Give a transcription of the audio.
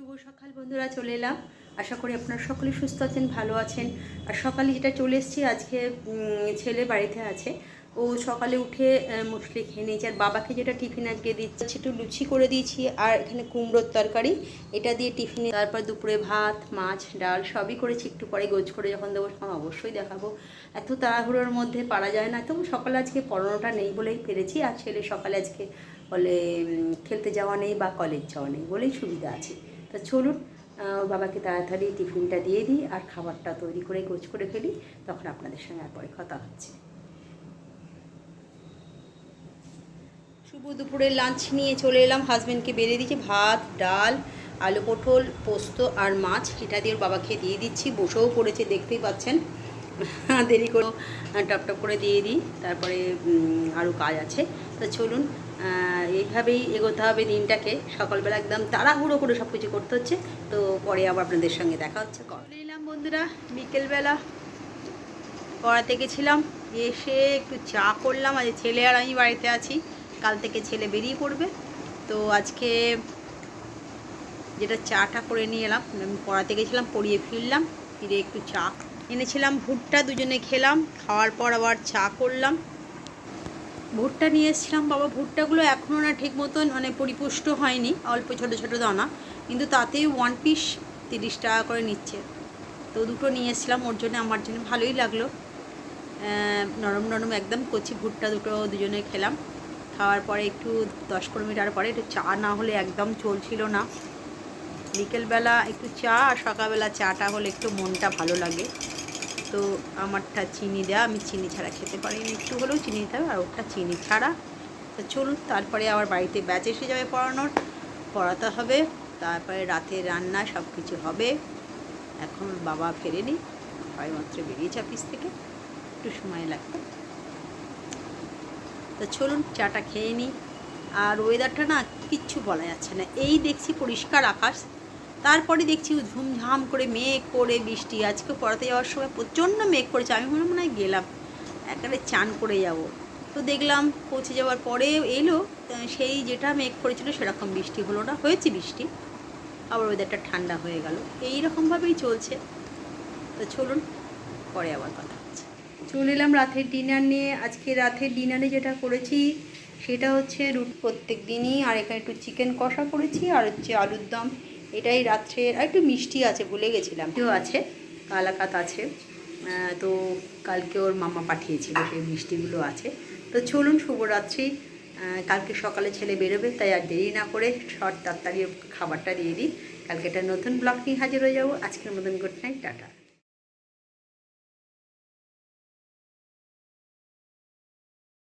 শুভ সকাল বন্ধুরা, চলে এলাম। আশা করি আপনারা সকলে সুস্থ আছেন, ভালো আছেন। আর সকালে যেটা চলে এসেছি, আজকে ছেলে বাড়িতে আছে। ও সকালে উঠে মুসলি খেয়ে নিয়েছে। আর বাবাকে যেটা টিফিন আজকে দিচ্ছে একটু লুচি করে দিয়েছি। আর এখানে কুমড়োর তরকারি, এটা দিয়ে টিফিনে। তারপর দুপুরে ভাত, মাছ, ডাল, সবই করেছি। একটু পরে গোছ করে যখন দেবো, তখন অবশ্যই দেখাবো। এত তাড়াহুড়োর মধ্যে পারা যায় না। তবু সকালে আজকে পড়ানোটা নেই বলেই পেরেছি। আর ছেলে সকালে আজকে বলে খেলতে যাওয়া নেই বা কলেজ যাওয়া নেই বলেই সুবিধা আছে। তা চলুন বাবাকে তাড়াতাড়ি টিফিনটা দিয়ে দিই আর খাবারটা তৈরি করে, গোছ করে ফেলি, তখন আপনাদের সঙ্গে আর পরে কথা হচ্ছে। শুভ দুপুরে লাঞ্চ নিয়ে চলে এলাম। হাজব্যান্ডকে বেরিয়ে দিয়েছি, ভাত, ডাল, আলু পটল, পোস্ত আর মাছ। এটা দিয়ে ওর বাবাকে দিয়ে দিচ্ছি। বসেও পড়েছে, দেখতেই পাচ্ছেন। দেরি করে টপ টপ করে দিয়ে দিই, তারপরে আরও কাজ আছে। তো চলুন এইভাবেই এগোতে হবে দিনটাকে। সকালবেলা একদম তাড়াহুড়ো করে সব কিছু করতে হচ্ছে। তো পরে আবার আপনাদের সঙ্গে দেখা হচ্ছে। চলে এলাম বন্ধুরা, বিকেলবেলা। পড়াতে গেছিলাম, এসে একটু চা করলাম। আজ ছেলে আর আমি বাড়িতে আছি। কাল থেকে ছেলে বেরিয়ে পড়বে। তো আজকে যেটা চাটা করে নিয়ে এলাম আমি পড়াতে গেছিলাম, পড়িয়ে ফিরলাম ফিরে একটু চা এনেছিলাম ভুট্টা, দুজনে খেলাম, খাওয়ার পর আবার চা করলাম। ভুট্টা নিয়ে এসেছিলাম, বাবা। ভুট্টাগুলো এখনও না ঠিক মতন মানে পরিপুষ্ট হয়নি, অল্প ছোট ছোট দানা, কিন্তু তাতেই ওয়ান পিস তিরিশ টাকা করে নিচ্ছে। তো দুটো নিয়ে এসেছিলাম, ওর জন্য আমার জন্য ভালোই লাগল। নরম নরম একদম কচি ভুট্টা দুটো দুজনে খেলাম। খাওয়ার পরে একটু দশ পনেরো মিটার পরে একটু চা না হলে একদম চলছিল না। বিকেলবেলা একটু চা আর সকালবেলা চাটা হলে একটু মনটা ভালো লাগে। তো আমারটা চিনি দেওয়া আমি চিনি ছাড়া খেতে পারি একটু হলেও চিনি দিতে হবে, আর ওটা চিনি ছাড়া। তো চলুন, তারপরে আবার বাড়িতে ব্যাচ এসে যাবে পড়ানোর। পড়াতে হবে, তারপরে রাতে রান্না সব কিছু হবে। এখন বাবা ফেরেনি মাত্র বেরিয়েছে অফিস থেকে। একটু সময় লাগবে। তো চলুন, চাটা খেয়ে নিই আর ওয়েদারটা না কিচ্ছু বলা যাচ্ছে না। এই দেখছি পরিষ্কার আকাশ। তারপরে দেখছি ঝুমঝাম করে মেঘ করে বৃষ্টি। আজকে পড়াতে যাওয়ার সময় প্রচণ্ড মেঘ করেছে। আমি মনে মনে হয় গেলাম। একেবারে চান করে যাব। তো দেখলাম পৌঁছে যাওয়ার পরে এলো সেই যেটা মেঘ করেছিল সেরকম বৃষ্টি হলো না। হয়েছে বৃষ্টি। আবার ওয়েদারটা ঠান্ডা হয়ে গেল। এই রকমভাবেই চলছে। তো চলুন, পরে আবার কথা হচ্ছে চলে এলাম রাতের ডিনার নিয়ে। আজকে রাতের ডিনারে যেটা করেছি, সেটা হচ্ছে রুট প্রত্যেক দিনই। আর এখানে একটু চিকেন কষা করেছি, আর হচ্ছে আলুর দম। এটাই রাত্রে, আর একটু মিষ্টি আছে, ভুলে গেছিলাম। কেউ আছে? কালাকাত আছে। তো কালকে ওর মামা পাঠিয়েছিল, সেই মিষ্টিগুলো আছে। তো চলুন, শুভরাত্রি। কালকে সকালে ছেলে বেরোবে, তাই আর দেরি না করে শর্ট, তাড়াতাড়ি খাবারটা দিয়ে দিই। কালকে একটা নতুন ব্লগ নিয়ে হাজির হয়ে যাব। আজকের মতন গুড নাইট টাটা।